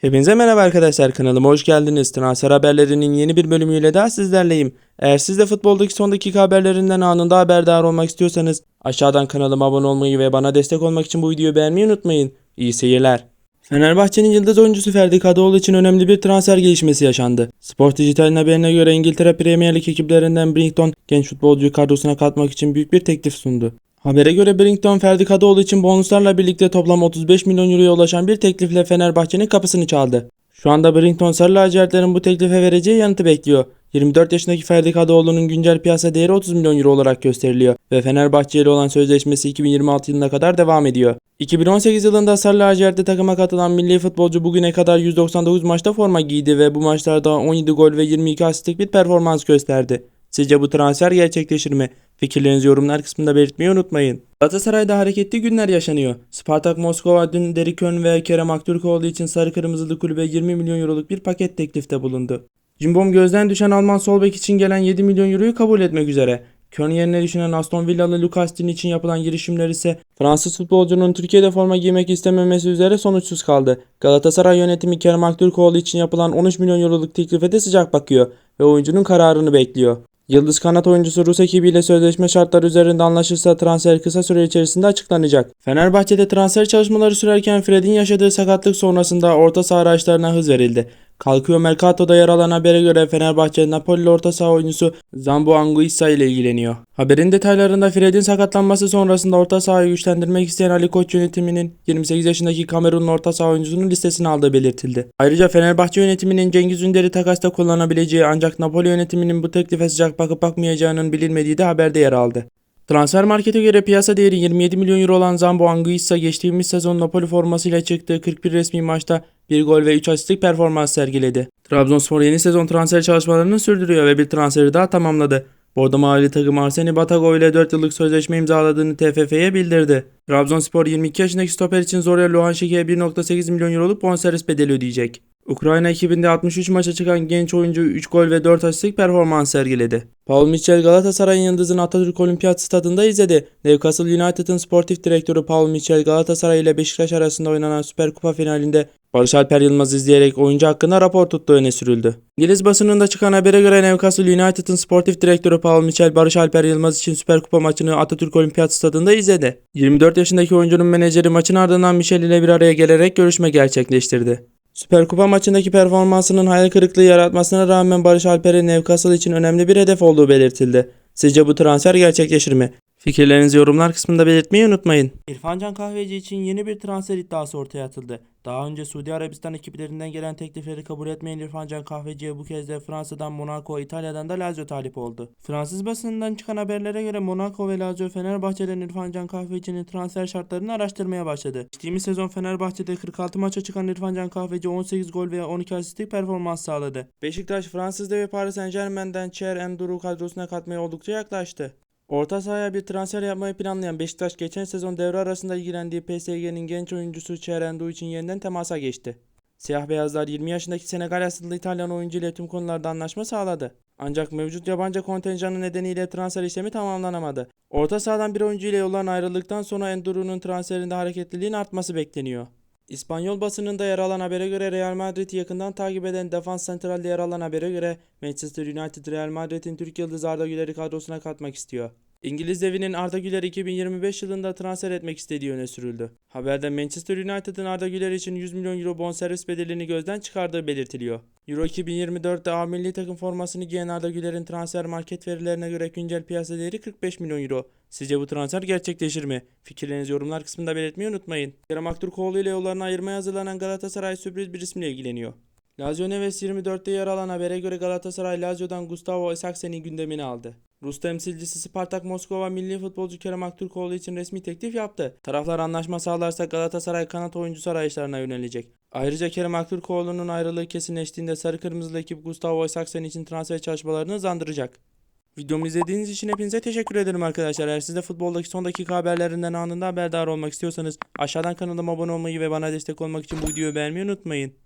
Hepinize merhaba arkadaşlar kanalıma hoş geldiniz. Transfer haberlerinin yeni bir bölümüyle daha sizlerleyim. Eğer siz de futboldaki son dakika haberlerinden anında haberdar olmak istiyorsanız aşağıdan kanalıma abone olmayı ve bana destek olmak için bu videoyu beğenmeyi unutmayın. İyi seyirler. Fenerbahçe'nin yıldız oyuncusu Ferdi Kadıoğlu için önemli bir transfer gelişmesi yaşandı. Sport Dijital'in haberine göre İngiltere Premier Lig ekiplerinden Brighton genç futbolcuyu kadrosuna katmak için büyük bir teklif sundu. Habere göre Brighton Ferdi Kadıoğlu için bonuslarla birlikte toplam 35 milyon euroya ulaşan bir teklifle Fenerbahçe'nin kapısını çaldı. Şu anda Brighton Sarı Lacivertlerin bu teklife vereceği yanıtı bekliyor. 24 yaşındaki Ferdi Kadıoğlu'nun güncel piyasa değeri 30 milyon euro olarak gösteriliyor ve Fenerbahçe ile olan sözleşmesi 2026 yılına kadar devam ediyor. 2018 yılında Sarı Lacivert'te takıma katılan milli futbolcu bugüne kadar 199 maçta forma giydi ve bu maçlarda 17 gol ve 22 asistlik bir performans gösterdi. Sizce bu transfer gerçekleşir mi? Fikirlerinizi yorumlar kısmında belirtmeyi unutmayın. Galatasaray'da hareketli günler yaşanıyor. Spartak Moskova dün Derek Kön ve Kerem Aktürkoğlu için Sarı Kırmızılı kulübe 20 milyon euroluk bir paket teklifte bulundu. Cimbom gözden düşen Alman sol bek için gelen 7 milyon euroyu kabul etmek üzere. Kön yerine düşünen Aston Villalı Lucas Digne için yapılan girişimler ise Fransız futbolcunun Türkiye'de forma giymek istememesi üzere sonuçsuz kaldı. Galatasaray yönetimi Kerem Aktürkoğlu için yapılan 13 milyon euroluk teklife de sıcak bakıyor ve oyuncunun kararını bekliyor. Yıldız kanat oyuncusu Rus ekibiyle sözleşme şartları üzerinde anlaşırsa transfer kısa süre içerisinde açıklanacak. Fenerbahçe'de transfer çalışmaları sürerken Fred'in yaşadığı sakatlık sonrasında orta saha araçlarına hız verildi. Kalkıyor Mercato'da yer alan habere göre Fenerbahçe Napoli orta saha oyuncusu Zambo Anguissa ile ilgileniyor. Haberin detaylarında Fred'in sakatlanması sonrasında orta sahayı güçlendirmek isteyen Ali Koç yönetiminin 28 yaşındaki Kamerunlu orta saha oyuncusunun listesine aldığı belirtildi. Ayrıca Fenerbahçe yönetiminin Cengiz Ünder'i takasta kullanabileceği ancak Napoli yönetiminin bu teklife sıcak bakıp bakmayacağının bilinmediği de haberde yer aldı. Transfer markete göre piyasa değeri 27 milyon euro olan Zambo Anguissa geçtiğimiz sezon Napoli formasıyla çıktığı 41 resmi maçta 1 gol ve 3 asistlik performans sergiledi. Trabzonspor yeni sezon transfer çalışmalarını sürdürüyor ve bir transferi daha tamamladı. Bordo Mavili takım Arseni Batago ile 4 yıllık sözleşme imzaladığını TFF'ye bildirdi. Trabzonspor 22 yaşındaki stoper için Zorya Luhanşiki'ye 1.8 milyon euroluk bonservis bedeli ödeyecek. Ukrayna ekibinde 63 maça çıkan genç oyuncu 3 gol ve 4 asistlik performans sergiledi. Paul Mitchell Galatasaray'ın yıldızını Atatürk Olimpiyat Stadında izledi. Newcastle United'ın sportif direktörü Paul Mitchell Galatasaray ile Beşiktaş arasında oynanan Süper Kupa finalinde Barış Alper Yılmaz izleyerek oyuncu hakkında rapor tuttuğu öne sürüldü. İngiliz basınında çıkan habere göre Newcastle United'ın sportif direktörü Paul Mitchell Barış Alper Yılmaz için Süper Kupa maçını Atatürk Olimpiyat Stadında izledi. 24 yaşındaki oyuncunun menajeri maçın ardından Michel ile bir araya gelerek görüşme gerçekleştirdi. Süper Kupa maçındaki performansının hayal kırıklığı yaratmasına rağmen Barış Alper'in Newcastle için önemli bir hedef olduğu belirtildi. Sizce bu transfer gerçekleşir mi? Fikirlerinizi yorumlar kısmında belirtmeyi unutmayın. İrfan Can Kahveci için yeni bir transfer iddiası ortaya atıldı. Daha önce Suudi Arabistan ekiplerinden gelen teklifleri kabul etmeyen İrfan Can Kahveci'ye bu kez de Fransa'dan Monaco, İtalya'dan da Lazio talip oldu. Fransız basınından çıkan haberlere göre Monaco ve Lazio Fenerbahçe'den İrfan Can Kahveci'nin transfer şartlarını araştırmaya başladı. Geçtiğimiz sezon Fenerbahçe'de 46 maça çıkan İrfan Can Kahveci 18 gol ve 12 asistlik performans sağladı. Beşiktaş Fransız devi Paris Saint Germain'den Cher Enduru kadrosuna katmaya oldukça yaklaştı. Orta sahaya bir transfer yapmayı planlayan Beşiktaş geçen sezon devre arasında ilgilendiği PSG'nin genç oyuncusu Çerendu için yeniden temasa geçti. Siyah beyazlar 20 yaşındaki Senegal asıllı İtalyan oyuncu ile tüm konularda anlaşma sağladı. Ancak mevcut yabancı kontenjanı nedeniyle transfer işlemi tamamlanamadı. Orta sahadan bir oyuncu ile yolların ayrıldıktan sonra Enduru'nun transferinde hareketliliğin artması bekleniyor. İspanyol basınında yer alan habere göre Real Madrid'i yakından takip eden Defans Central'de yer alan habere göre Manchester United Real Madrid'in Türk yıldızı Arda Güler'i kadrosuna katmak istiyor. İngiliz devinin Arda Güler 2025 yılında transfer etmek istediği öne sürüldü. Haberde Manchester United'ın Arda Güler için 100 milyon euro bonservis bedelini gözden çıkardığı belirtiliyor. Euro 2024'te A milli takım formasını giyen Arda Güler'in transfer market verilerine göre güncel piyasa değeri 45 milyon euro. Sizce bu transfer gerçekleşir mi? Fikirlerinizi yorumlar kısmında belirtmeyi unutmayın. Kerem Aktürkoğlu ile yollarını ayırmaya hazırlanan Galatasaray sürpriz bir isimle ilgileniyor. Lazio Neves 24'te yer alan habere göre Galatasaray Lazio'dan Gustavo Esaksen'i gündemine aldı. Rus temsilcisi Spartak Moskova milli futbolcu Kerem Aktürkoğlu için resmi teklif yaptı. Taraflar anlaşma sağlarsa Galatasaray kanat oyuncusu arayışlarına yönelecek. Ayrıca Kerem Aktürkoğlu'nun ayrılığı kesinleştiğinde sarı kırmızılı ekip Gustavo Esaksen için transfer çalışmalarını hızlandıracak. Videomu izlediğiniz için hepinize teşekkür ederim arkadaşlar. Eğer siz de futboldaki son dakika haberlerinden anında haberdar olmak istiyorsanız aşağıdan kanalıma abone olmayı ve bana destek olmak için bu videoyu beğenmeyi unutmayın.